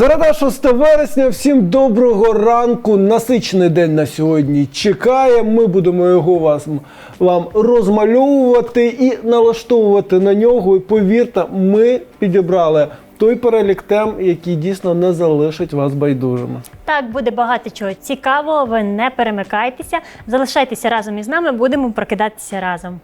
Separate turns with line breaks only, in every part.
Середа 6 вересня. Всім доброго ранку. Насичений день на сьогодні чекає. Ми будемо його вас, вам розмальовувати і налаштовувати на нього. І повірте, ми підібрали той перелік тем, який дійсно не залишить вас байдужими.
Так, буде багато чого цікавого. Ви не перемикайтеся. Залишайтеся разом із нами, будемо прокидатися разом.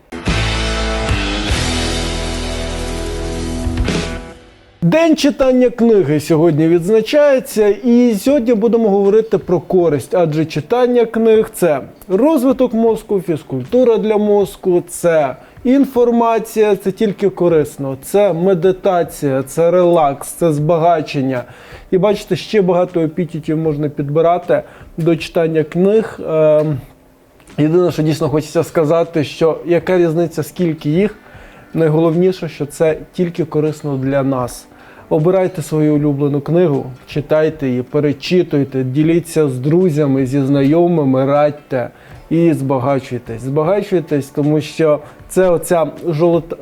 День читання книги сьогодні відзначається, і сьогодні будемо говорити про користь, адже читання книг це розвиток мозку, фізкультура для мозку, це інформація, це тільки корисно, це медитація, це релакс, це збагачення. І бачите, ще багато епітетів можна підбирати до читання книг. Ем, Єдине, що дійсно хочеться сказати, що яка різниця, скільки їх, найголовніше, що це тільки корисно для нас. Обирайте свою улюблену книгу, читайте її, перечитуйте, діліться з друзями, зі знайомими, радьте і збагачуйтесь. Збагачуйтесь, тому що це оця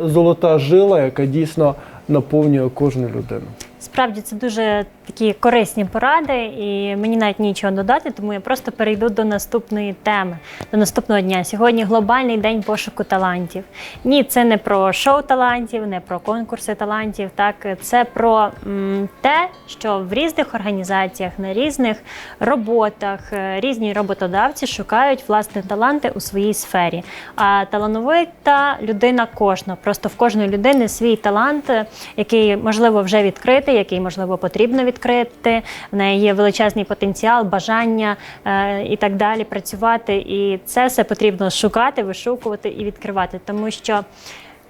золота, жила, яка дійсно наповнює кожну людину.
Справді це дуже такі корисні поради, і мені навіть нічого додати, тому я просто перейду до наступної теми, до наступного дня. Сьогодні глобальний день пошуку талантів. Ні, це не про шоу талантів, не про конкурси талантів. Так, це про м, те, що в різних організаціях, на різних роботах е, різні роботодавці шукають власне таланти у своїй сфері. А талановита людина кожна. Просто в кожної людини свій талант, е, який можливо вже відкритий, який можливо потрібно відкрити. В неї є величезний потенціал, бажання е, і так далі працювати. І це все потрібно шукати, вишукувати і відкривати, тому що.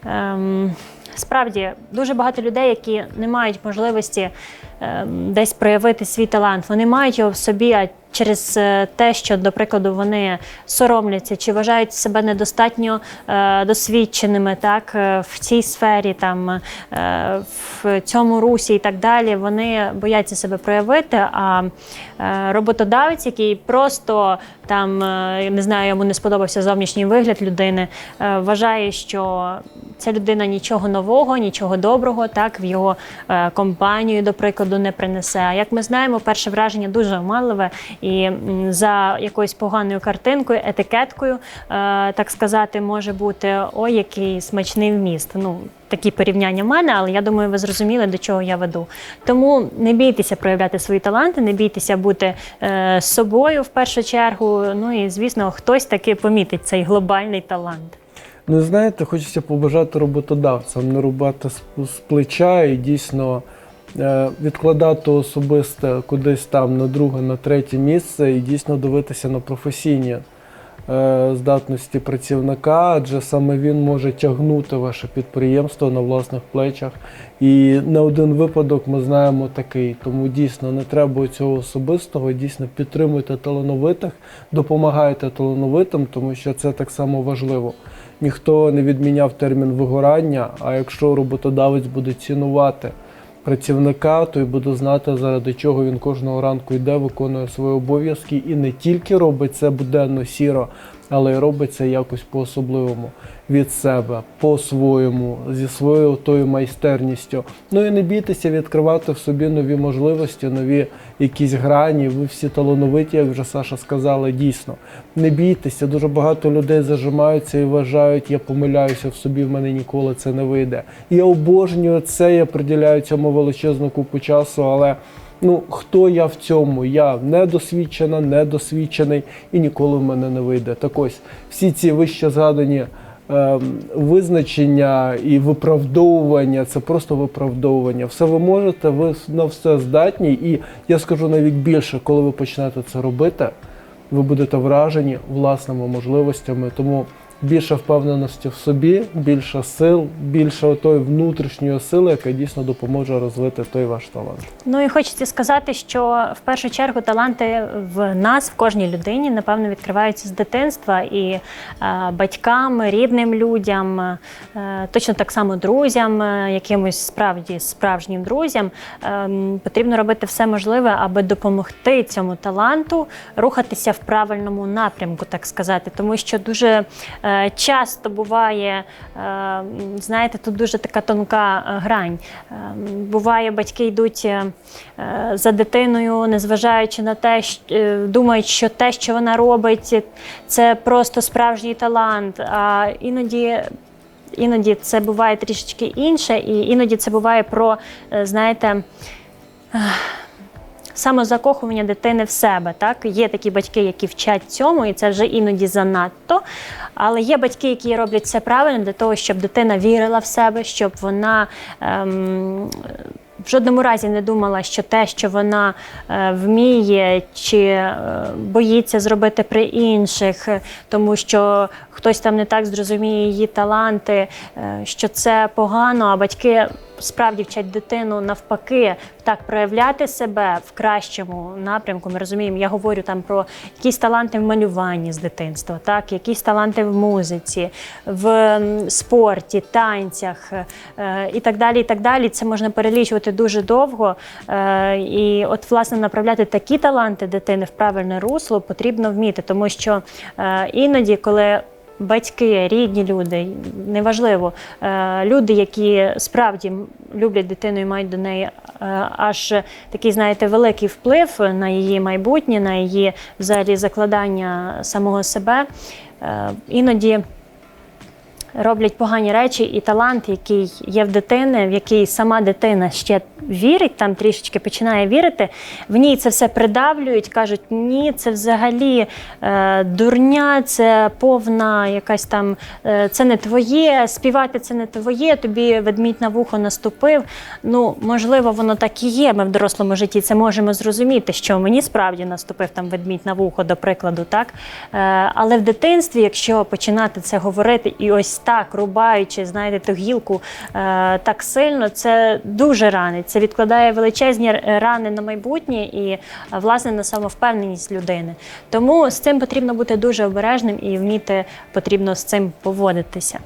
Ем, Справді дуже багато людей, які не мають можливості десь проявити свій талант. Вони мають його в собі, а через е, те, що, до прикладу, вони соромляться чи вважають себе недостатньо е, досвідченими, так е, в цій сфері, там в цьому русі і так далі. Вони бояться себе проявити. А роботодавець, який просто там не знаю, йому не сподобався зовнішній вигляд людини, вважає, що ця людина нічого нового, нічого доброго, так в його компанію, до прикладу, не принесе. А як ми знаємо, перше враження дуже оманливе, і за якоюсь поганою картинкою, етикеткою, е, так сказати, може бути ой, який смачний вміст. Ну такі порівняння в мене, але я думаю, ви зрозуміли, до чого я веду. Тому не бійтеся проявляти свої таланти, не бійтеся бути е, собою в першу чергу. Ну і звісно, хтось таки помітить цей глобальний талант.
Ну, знаєте, хочеться побажати роботодавцям не рубати з, з плеча і дійсно відкладати особисте кудись там на друге, на третє місце і дійсно дивитися на професійні е, здатності працівника, адже саме він може тягнути ваше підприємство на власних плечах. І не один випадок ми знаємо такий. Тому дійсно не треба цього особистого. Дійсно підтримуйте талановитих, допомагайте талановитим, тому що це так само важливо. Ніхто не відміняв термін вигорання. А якщо роботодавець буде цінувати працівника, той буде знати, заради чого він кожного ранку йде, виконує свої обов'язки. І не тільки робить це буденно сіро, але робить це якось по-особливому від себе, по-своєму, зі своєю тою майстерністю. Ну і не бійтеся відкривати в собі нові можливості, нові якісь грані. Ви всі талановиті, як вже Саша сказала, дійсно. Не бійтеся, дуже багато людей зажимаються і вважають, я помиляюся в собі, в мене ніколи це не вийде. Я обожнюю це, я приділяю цьому величезну купу часу, але. Ну, хто я в цьому? Я недосвідчена, недосвідчений і ніколи в мене не вийде. Так ось всі ці вище згадані ем, визначення і виправдовування це просто виправдовування. Все ви можете, ви на все здатні, і я скажу навіть більше, коли ви почнете це робити, ви будете вражені власними можливостями. Тому більше впевненості в собі, більше сил, більше тої внутрішньої сили, яка дійсно допоможе розвити той ваш талант.
Ну і хочеться сказати, що в першу чергу таланти в нас, в кожній людині, напевно, відкриваються з дитинства і е, батькам, рідним людям, е, точно так само друзям, е, якимось справді справжнім друзям. Е, потрібно робити все можливе, аби допомогти цьому таланту рухатися в правильному напрямку, так сказати, тому що дуже е, Часто буває, е, знаєте, тут дуже така тонка е, грань. Е, Буває, батьки йдуть е, е, за дитиною, незважаючи на те, щ- е, думають, що те, що вона робить, це просто справжній талант. А іноді іноді це буває трішечки інше, і іноді це буває про, е, знаєте, ех, самозакохування дитини в себе. Так? Є такі батьки, які вчать цьому, і це вже іноді занадто. Але є батьки, які роблять все правильно для того, щоб дитина вірила в себе, щоб вона. Ем, в жодному разі не думала, що те, що вона е, вміє чи е, боїться зробити при інших, тому що хтось там не так зрозуміє її таланти, е, що це погано, а батьки справді вчать дитину навпаки так проявляти себе в кращому напрямку. Ми розуміємо, я говорю там про якісь таланти в малюванні з дитинства, так, якісь таланти в музиці, в спорті, танцях е, і так далі. І так далі. Це можна перелічувати дуже довго. Е, і от, власне, направляти такі таланти дитини в правильне русло потрібно вміти, тому що е, іноді, коли Батьки, рідні люди, неважливо, е, люди, які справді люблять дитину і мають до неї е, аж такий, знаєте, великий вплив на її майбутнє, на її взагалі закладання самого себе. Е, Іноді роблять погані речі, і талант, який є в дитини, в який сама дитина ще вірить, там трішечки починає вірити, в ній це все придавлюють, кажуть, ні, це взагалі е, дурня, це повна якась там, е, це не твоє, співати це не твоє, тобі ведмідь на вухо наступив. Ну, можливо, воно так і є. Ми в дорослому житті це можемо зрозуміти, що мені справді наступив там ведмідь на вухо, до прикладу, так? Е, але в дитинстві, якщо починати це говорити і ось так, рубаючи, знаєте, ту гілку е, так сильно, це дуже ранить. Це відкладає величезні рани на майбутнє і, е, власне, на самовпевненість людини. Тому з цим потрібно бути дуже обережним і вміти потрібно з цим поводитися.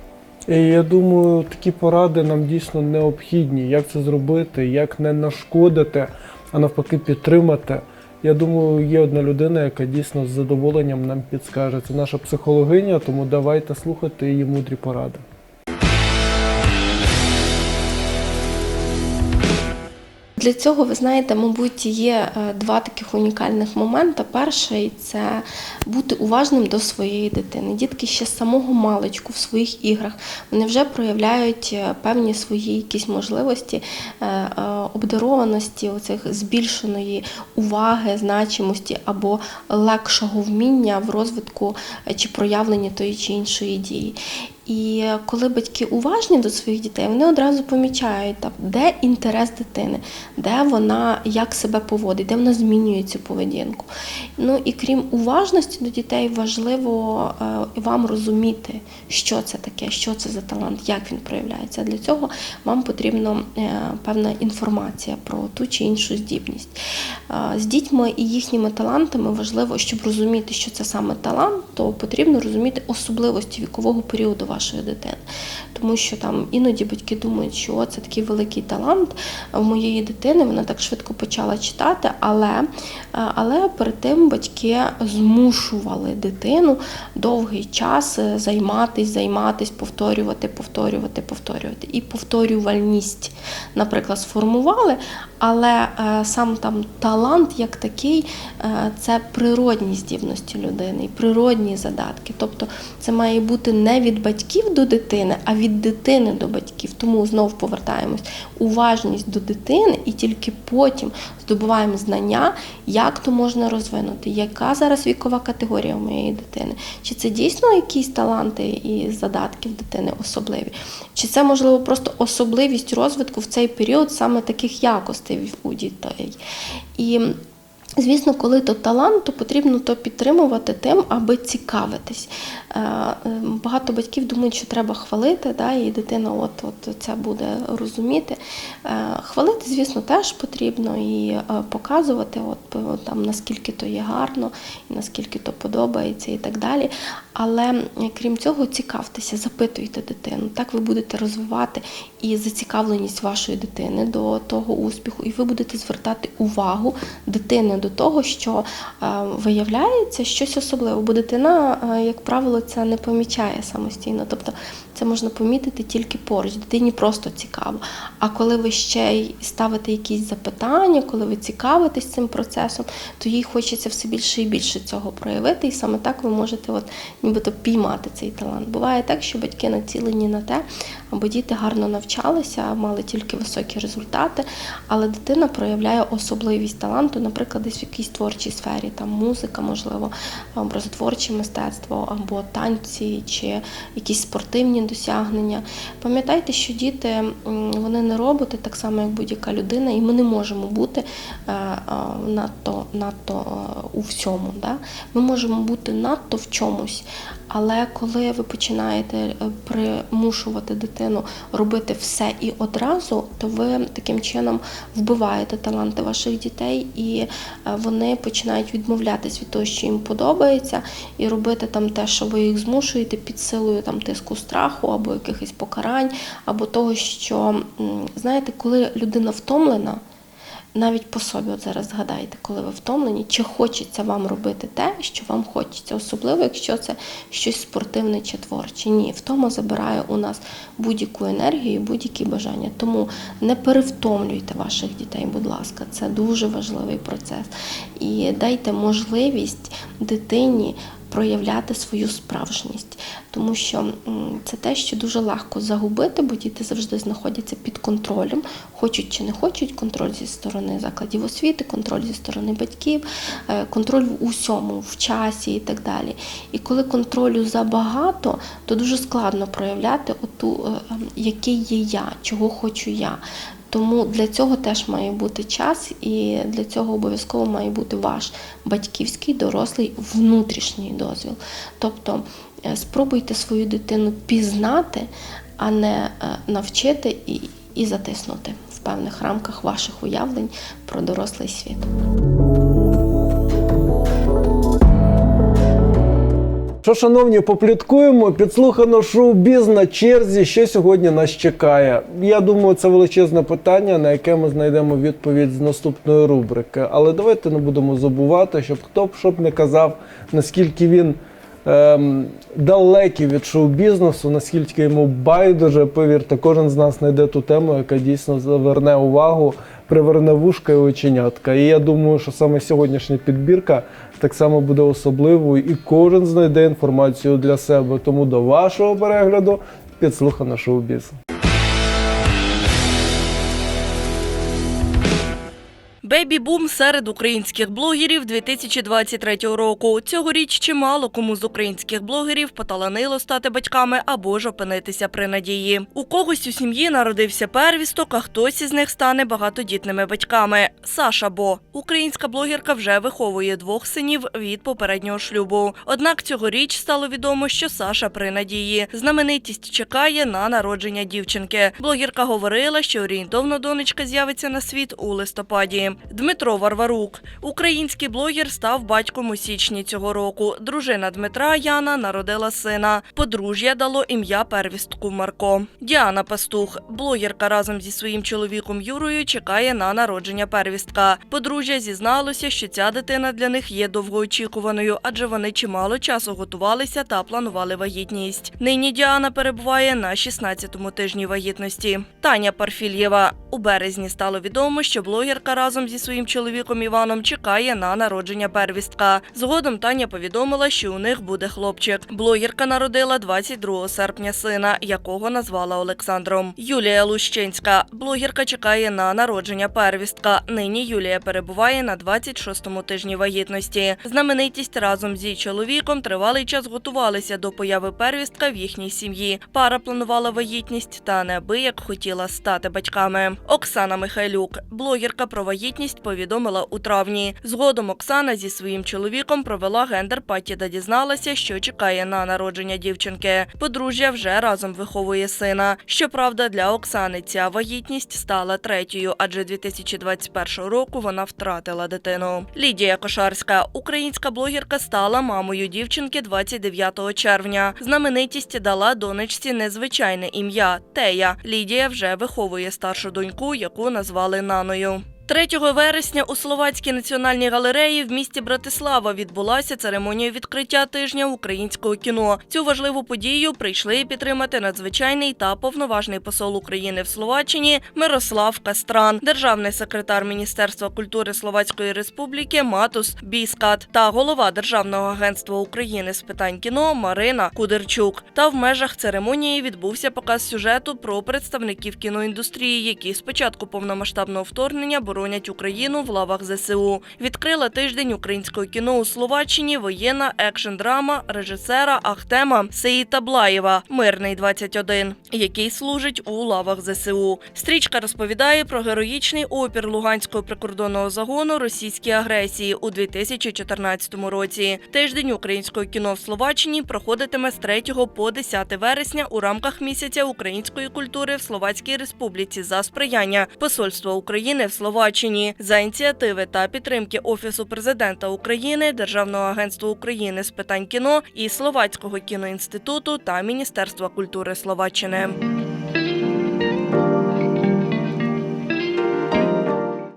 Я думаю, такі поради нам дійсно необхідні. Як це зробити, як не нашкодити, а навпаки підтримати. Я думаю, є одна людина, яка дійсно з задоволенням нам підскаже. Це наша психологиня, тому давайте слухати її мудрі поради.
Для цього, ви знаєте, мабуть, є е, два таких унікальних моменти. Перший це бути уважним до своєї дитини. Дітки ще з самого маличку в своїх іграх вони вже проявляють е, певні свої якісь можливості е, обдарованості, оцих збільшеної уваги, значимості або легшого вміння в розвитку чи проявленні тої чи іншої дії. І коли батьки уважні до своїх дітей, вони одразу помічають, де інтерес дитини, де вона як себе поводить, де вона змінює цю поведінку. Ну і крім уважності до дітей, важливо е, вам розуміти, що це таке, що це за талант, як він проявляється. Для цього вам потрібна е, певна інформація про ту чи іншу здібність. Е, З дітьми і їхніми талантами важливо, щоб розуміти, що це саме талант, то потрібно розуміти особливості вікового періоду вашої дитини. Тому що там іноді батьки думають, що «О, це такий великий талант в моєї дитини, вона так швидко почала читати, але, е, але перед тим батьки змушували дитину довгий час е, займатись, займатись, повторювати, повторювати, повторювати. І повторювальність, наприклад, сформували, але е, сам там талант як такий е, це природні здібності людини природні задатки. Тобто це має бути не від батьків до дитини, а від дитини до батьків. Тому знову повертаємось. Уважність до дитини, і тільки потім здобуваємо знання, як то можна розвинути, яка зараз вікова категорія у моєї дитини. Чи це дійсно якісь таланти і задатки в дитини особливі? Чи це можливо просто особливість розвитку в цей період саме таких якостей у дітей? І Звісно, коли то талант, то потрібно то підтримувати тим, аби цікавитись. Е, е, Багато батьків думають, що треба хвалити, да, і дитина от, от це буде розуміти. Е, Хвалити, звісно, теж потрібно і показувати, от, там, наскільки то є гарно, і наскільки то подобається і так далі. Але крім цього, цікавтеся, запитуйте дитину. Так ви будете розвивати і зацікавленість вашої дитини до того успіху, і ви будете звертати увагу дитини до того, що е, виявляється щось особливе, бо дитина, е, як правило, це не помічає самостійно. Тобто це можна помітити тільки поруч. Дитині просто цікаво. А коли ви ще й ставите якісь запитання, коли ви цікавитесь цим процесом, то їй хочеться все більше і більше цього проявити. І саме так ви можете от, нібито піймати цей талант. Буває так, що батьки націлені на те, аби діти гарно навчалися, мали тільки високі результати, але дитина проявляє особливість таланту, наприклад, десь в якійсь творчій сфері, там музика, можливо, образотворче мистецтво або танці чи якісь спортивні досягнення. Пам'ятайте, що діти вони не роботи, так само як будь-яка людина, і ми не можемо бути е, е, надто, надто е, у всьому. Да? Ми можемо бути надто в чомусь. Але коли ви починаєте примушувати дитину робити все і одразу, то ви таким чином вбиваєте таланти ваших дітей, і е, вони починають відмовлятись від того, що їм подобається, і робити там те, що ви їх змушуєте під силою там тиску страху або якихось покарань, або того, що знаєте, коли людина втомлена. Навіть по собі, от зараз згадайте, коли ви втомлені, чи хочеться вам робити те, що вам хочеться, особливо якщо це щось спортивне чи творче. Ні, втома забирає у нас будь-яку енергію, будь-які бажання. Тому не перевтомлюйте ваших дітей, будь ласка, це дуже важливий процес. І дайте можливість дитині проявляти свою справжність, тому що це те, що дуже легко загубити, бо діти завжди знаходяться під контролем, хочуть чи не хочуть, контроль зі сторони закладів освіти, контроль зі сторони батьків, е, контроль в усьому, в часі і так далі. І коли контролю забагато, то дуже складно проявляти оту, е, ем, який є я, чого хочу я. Тому для цього теж має бути час, і для цього обов'язково має бути ваш батьківський дорослий внутрішній дозвіл. Тобто е, спробуйте свою дитину пізнати, а не е, навчити і, і затиснути в певних рамках ваших уявлень про дорослий світ.
Що, шановні, попліткуємо, підслухано шоу-біз на черзі, що сьогодні нас чекає. Я думаю, це величезне питання, на яке ми знайдемо відповідь з наступної рубрики. Але давайте не будемо забувати, щоб хто б що б не казав, наскільки він ем, далекий від шоу-бізнесу, наскільки йому байдуже, повірте, кожен з нас знайде ту тему, яка дійсно заверне увагу, приверне вушка і оченятка. І я думаю, що саме сьогоднішня підбірка так само буде особливою, і кожен знайде інформацію для себе. Тому до вашого перегляду підслухано шоу-біз.
Бейбі-бум серед українських блогерів 2023 року. Цьогоріч чимало кому з українських блогерів поталанило стати батьками або ж опинитися при надії. У когось у сім'ї народився первісток, а хтось із них стане багатодітними батьками. Саша Бо, українська блогерка, вже виховує двох синів від попереднього шлюбу. Однак цьогоріч стало відомо, що Саша при надії. Знаменитість чекає на народження дівчинки. Блогерка говорила, що орієнтовно донечка з'явиться на світ у листопаді. Дмитро Варварук, український блогер, став батьком у січні цього року. Дружина Дмитра Яна народила сина. Подружжя дало ім'я первістку Марко. Діана Пастух, блогерка разом зі своїм чоловіком Юрою, чекає на народження первістка. Подружжя зізналося, що ця дитина для них є довгоочікуваною, адже вони чимало часу готувалися та планували вагітність. Нині Діана перебуває на 16-му тижні вагітності. Таня Парфільєва у березні стало відомо, що блогерка разом зі своїм чоловіком Іваном чекає на народження первістка. Згодом Таня повідомила, що у них буде хлопчик. Блогерка народила 22 серпня сина, якого назвала Олександром. Юлія Лущинська. Блогерка чекає на народження первістка. Нині Юлія перебуває на 26-му тижні вагітності. Знаменитість разом зі чоловіком тривалий час готувалися до появи первістка в їхній сім'ї. Пара планувала вагітність та неабияк хотіла стати батьками. Оксана Михайлюк, блогерка про вагітність, повідомила у травні. Згодом Оксана зі своїм чоловіком провела гендер-паті та дізналася, що чекає на народження дівчинки. Подружжя вже разом виховує сина. Щоправда, для Оксани ця вагітність стала третьою, адже 2021 року вона втратила дитину. Лідія Кошарська, українська блогерка, стала мамою дівчинки 29 червня. Знаменитість дала донечці незвичайне ім'я Тея. Лідія вже виховує старшу доньку, яку назвали Наною. 3 вересня у Словацькій національній галереї в місті Братислава відбулася церемонія відкриття тижня українського кіно. Цю важливу подію прийшли підтримати надзвичайний та повноважний посол України в Словаччині Мирослав Кастран, державний секретар Міністерства культури Словацької Республіки Матус Біскат та голова Державного агентства України з питань кіно Марина Кудерчук. Та в межах церемонії відбувся показ сюжету про представників кіноіндустрії, які з початку повномасштабного вторгнення боронять Україну в лавах ЗСУ. Відкрила тиждень українського кіно у Словаччині воєнна екшн-драма режисера Ахтема Сеїта Блаєва Мирний 21 який служить у лавах ЗСУ. Стрічка розповідає про героїчний опір Луганського прикордонного загону російській агресії у 2014 році. Тиждень українського кіно в Словаччині проходитиме з 3 по 10 вересня у рамках місяця української культури в Словацькій Республіці за сприяння Посольства України в Словаччині за ініціативи та підтримки Офісу президента України, Державного агентства України з питань кіно і Словацького кіноінституту та Міністерства культури Словаччини.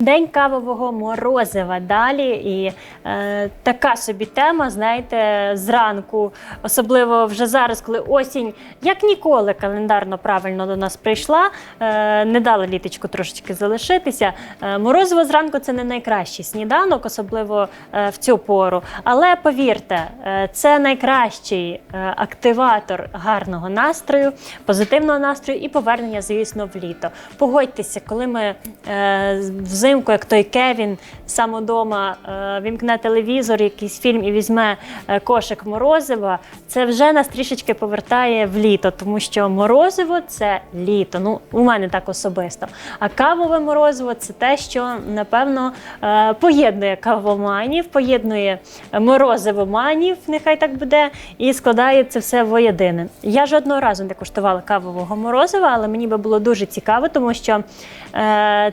День кавового морозива далі. І е, така собі тема, знаєте, зранку, особливо вже зараз, коли осінь, як ніколи, календарно правильно до нас прийшла, е, не дала літочку трошечки залишитися. Е, морозиво зранку це не найкращий сніданок, особливо е, в цю пору. Але повірте, е, це найкращий е, активатор гарного настрою, позитивного настрою і повернення, звісно, в літо. Погодьтеся, коли ми е, взимку, як той Кевін, сам удома е, вімкне телевізор, якийсь фільм і візьме е, кошик морозива, це вже нас трішечки повертає в літо, тому що морозиво це літо. Ну, у мене так особисто. А кавове морозиво це те, що напевно е, поєднує кавоманів, поєднує морозивоманів, нехай так буде, і складає це все воєдине. Я жодного разу не куштувала кавового морозива, але мені би було дуже цікаво, тому що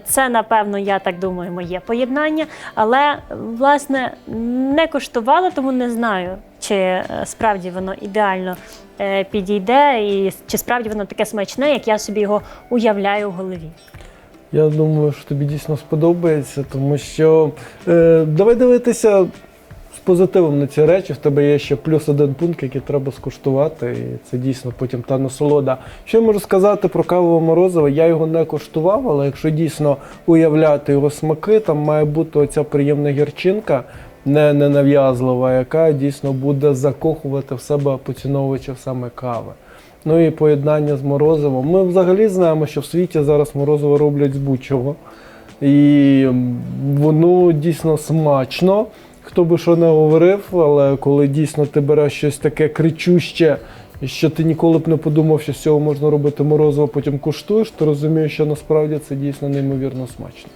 це, напевно, я так думаю, моє поєднання. Але власне не коштувала, тому не знаю, чи е, справді воно ідеально е, підійде, і чи справді воно таке смачне, як я собі його уявляю в голові.
Я думаю, що тобі дійсно сподобається, тому що е, давай дивитися позитивом на ці речі. В тебе є ще плюс один пункт, який треба скуштувати, і це дійсно потім та насолода. Що я можу сказати про кавове морозиво? Я його не коштував, але якщо дійсно уявляти його смаки, там має бути оця приємна гірчинка, не ненав'язлива, яка дійсно буде закохувати в себе поціновувачів саме кави. Ну і поєднання з морозивом. Ми взагалі знаємо, що в світі зараз морозиво роблять з будь-чого. І воно дійсно смачно. Хто би що не говорив, але коли дійсно ти береш щось таке кричуще, що ти ніколи б не подумав, що з цього можна робити морозиво, потім куштуєш, то розумієш, що насправді це дійсно неймовірно смачно.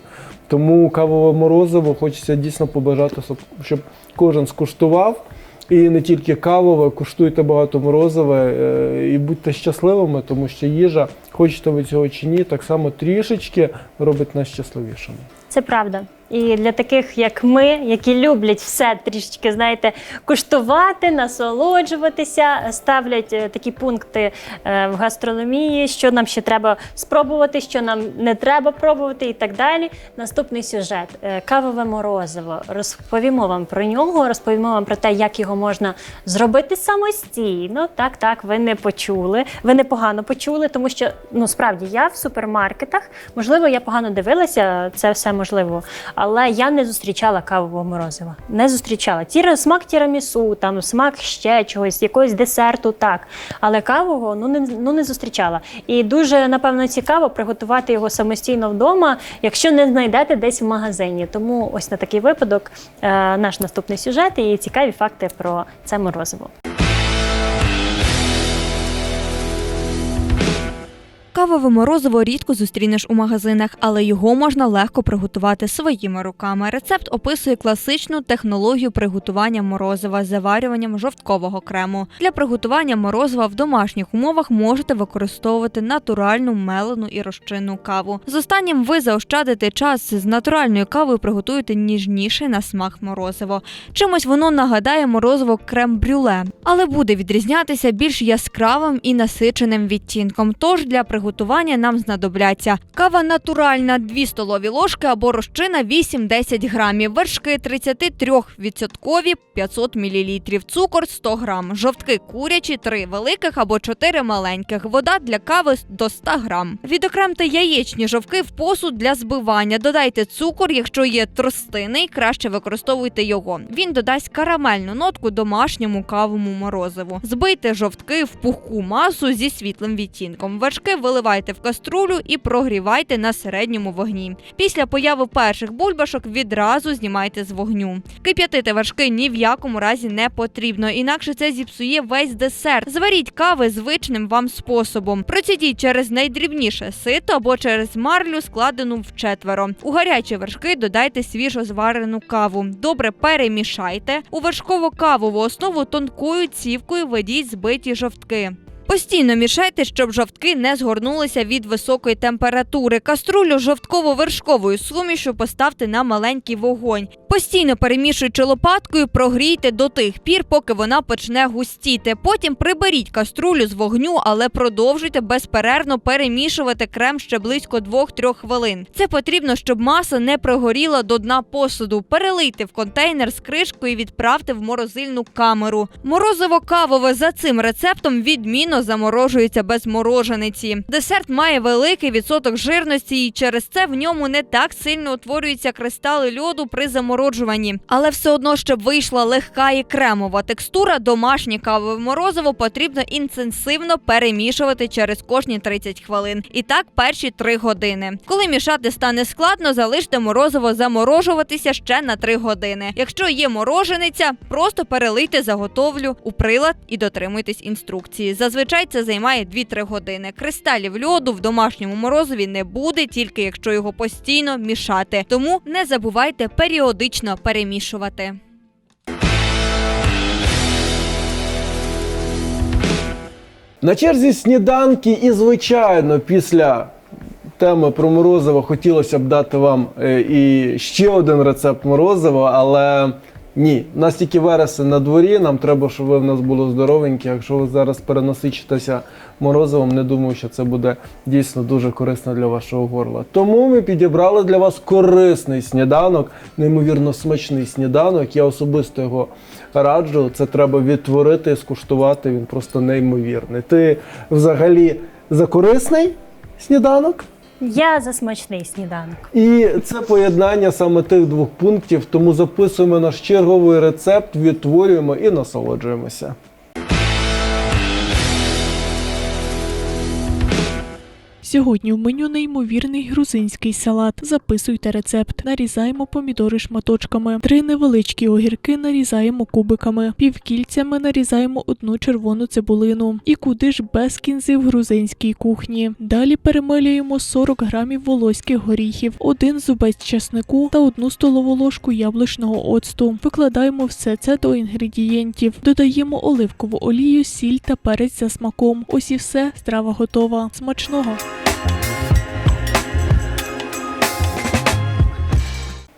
Тому кавове морозиво хочеться дійсно побажати, щоб- кожен скуштував. І не тільки кавове, куштуйте багато морозиве і будьте щасливими, тому що їжа, хочете ви цього чи ні, так само трішечки робить нас щасливішими.
Це правда. І для таких, як ми, які люблять все трішечки, знаєте, куштувати, насолоджуватися, ставлять е, такі пункти е, в гастрономії, що нам ще треба спробувати, що нам не треба пробувати, і так далі. Наступний сюжет е, кавове морозиво. Розповімо вам про нього, розповімо вам про те, як його можна зробити самостійно. Так, так, ви не почули, ви непогано почули, тому що ну справді я в супермаркетах, можливо, я погано дивилася, це все можливо. Але я не зустрічала кавового морозива. Не зустрічала. Тіра, смак тірамісу, там смак ще чогось, якогось десерту, так. Але кавового ну не, ну, не зустрічала. І дуже напевно цікаво приготувати його самостійно вдома, якщо не знайдете десь в магазині. Тому ось на такий випадок е, наш наступний сюжет і цікаві факти про це морозиво.
Кавове морозиво рідко зустрінеш у магазинах, але його можна легко приготувати своїми руками. Рецепт описує класичну технологію приготування морозива з заварюванням жовткового крему. Для приготування морозива в домашніх умовах можете використовувати натуральну мелену і розчинну каву. З останнім ви заощадите час з натуральною кавою приготуєте ніжніше на смак морозиво. Чимось воно нагадає морозиво крем-брюле, але буде відрізнятися більш яскравим і насиченим відтінком. Тож для приготування приготування нам знадобляться. Кава натуральна 2 столові ложки або розчина 8-10 грамів, вершки 33% 500 мл, цукор 100 грам, жовтки курячі 3 великих або 4 маленьких, вода для кави до 100 грам. Відокремте яєчні жовтки в посуд для збивання. Додайте цукор, якщо є тростиний, краще використовуйте його. Він додасть карамельну нотку домашньому кавому морозиву. Збийте жовтки в пухку масу зі світлим відтінком. Вершки виливайте в каструлю і прогрівайте на середньому вогні. Після появи перших бульбашок відразу знімайте з вогню. Кип'ятити вершки ні в якому разі не потрібно, інакше це зіпсує весь десерт. Зваріть кави звичним вам способом. Процідіть через найдрібніше сито або через марлю, складену в четверо. У гарячі вершки додайте свіжо зварену каву. Добре перемішайте. У вершково-кавову основу тонкою цівкою ведіть збиті жовтки. Постійно мішайте, щоб жовтки не згорнулися від високої температури. Каструлю з жовтково-вершковою сумішю поставте на маленький вогонь. Постійно перемішуючи лопаткою, прогрійте до тих пір, поки вона почне густіти. Потім приберіть каструлю з вогню, але продовжуйте безперервно перемішувати крем ще близько 2-3 хвилин. Це потрібно, щоб маса не пригоріла до дна посуду. Перелийте в контейнер з кришкою і відправте в морозильну камеру. Морозиво кавове за цим рецептом відмінно заморожується без морожениці. Десерт має великий відсоток жирності, і через це в ньому не так сильно утворюються кристали льоду при замороджуванні. Але все одно, щоб вийшла легка і кремова текстура, домашнє кавове морозиво потрібно інтенсивно перемішувати через кожні 30 хвилин. І так перші 3 години. Коли мішати стане складно, залиште морозиво заморожуватися ще на 3 години. Якщо є морожениця, просто перелийте заготовлю у прилад і дотримуйтесь інструкції. Зазвичай це займає 2-3 години. Кристалів льоду в домашньому морозиві не буде, тільки якщо його постійно мішати. Тому не забувайте періодично перемішувати.
На черзі сніданки, і, звичайно, після теми про морозиво хотілося б дати вам е, і ще один рецепт морозива, але ні, у нас тільки вересень на дворі. Нам треба, щоб ви в нас були здоровенькі. Якщо ви зараз перенасичитеся морозивом, не думаю, що це буде дійсно дуже корисно для вашого горла. Тому ми підібрали для вас корисний сніданок, неймовірно смачний сніданок. Я особисто його раджу. Це треба відтворити і скуштувати. Він просто неймовірний. Ти взагалі за корисний сніданок?
Я за смачний сніданок.
І це поєднання саме тих двох пунктів. Тому записуємо наш черговий рецепт, відтворюємо і насолоджуємося.
Сьогодні в меню неймовірний грузинський салат. Записуйте рецепт. Нарізаємо помідори шматочками. Три невеличкі огірки нарізаємо кубиками. Півкільцями нарізаємо одну червону цибулину. І куди ж без кінзи в грузинській кухні. Далі перемелюємо 40 грамів волоських горіхів, один зубець часнику та одну столову ложку яблучного оцту. Викладаємо все це до інгредієнтів. Додаємо оливкову олію, сіль та перець за смаком. Ось і все, страва готова. Смачного!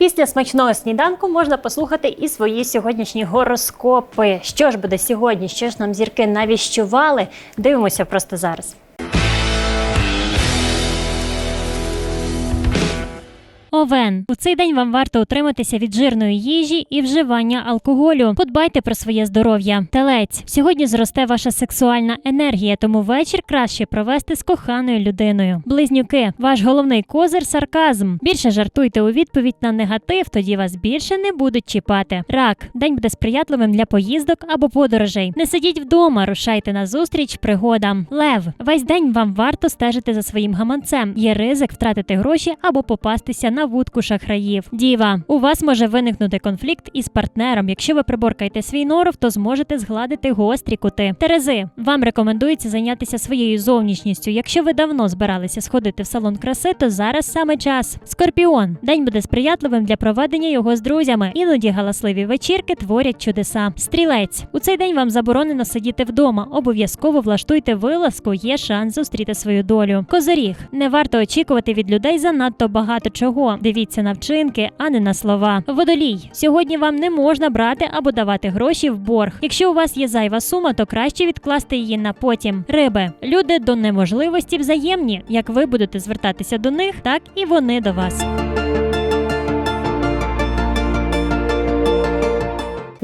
Після смачного сніданку можна послухати і свої сьогоднішні гороскопи. Що ж буде сьогодні? Що ж нам зірки навіщували? Дивимося просто зараз. Овен у цей день вам варто утриматися від жирної їжі і вживання алкоголю. Подбайте про своє здоров'я. Телець сьогодні зросте ваша сексуальна енергія, тому вечір краще провести з коханою людиною. Близнюки, ваш головний козир сарказм. Більше жартуйте у відповідь на негатив, тоді вас більше не будуть чіпати. Рак день буде сприятливим для поїздок або подорожей. Не сидіть вдома, рушайте на зустріч пригодам. Лев, весь день вам варто стежити за своїм гаманцем. Є ризик втратити гроші або попастися на вудку шахраїв. Діва, у вас може виникнути конфлікт із партнером. Якщо ви приборкаєте свій норов, то зможете згладити гострі кути. Терези, вам рекомендується зайнятися своєю зовнішністю. Якщо ви давно збиралися сходити в салон краси, то зараз саме час. Скорпіон, день буде сприятливим для проведення його з друзями. Іноді галасливі вечірки творять чудеса. Стрілець, у цей день вам заборонено сидіти вдома. Обов'язково влаштуйте вилазку, є шанс зустріти свою долю. Козиріг, не варто очікувати від людей занадто багато чого. Дивіться на вчинки, а не на слова. Водолій. Сьогодні вам не можна брати або давати гроші в борг. Якщо у вас є зайва сума, то краще відкласти її на потім. Риби. Люди до неможливості взаємні. Як ви будете звертатися до них, так і вони до вас.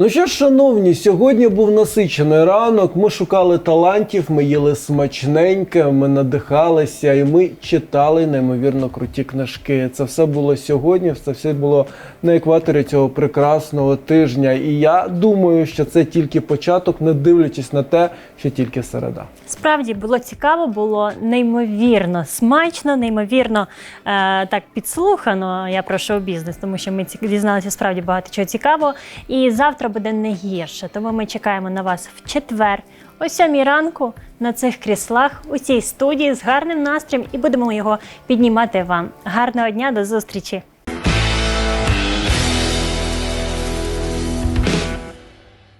Ну що ж, шановні, сьогодні був насичений ранок. Ми шукали талантів, ми їли смачненьке, ми надихалися і ми читали неймовірно круті книжки. Це все було сьогодні, це все було на екваторі цього прекрасного тижня. І я думаю, що це тільки початок, не дивлячись на те, що тільки середа.
Справді було цікаво, було неймовірно смачно, неймовірно е, так підслухано. Я про шоу-бізнес, тому що ми дізналися справді багато чого цікавого. І завтра буде не гірше. Тому ми чекаємо на вас в четвер, о сьомій ранку на цих кріслах у цій студії з гарним настроєм і будемо його піднімати вам. Гарного дня, до зустрічі!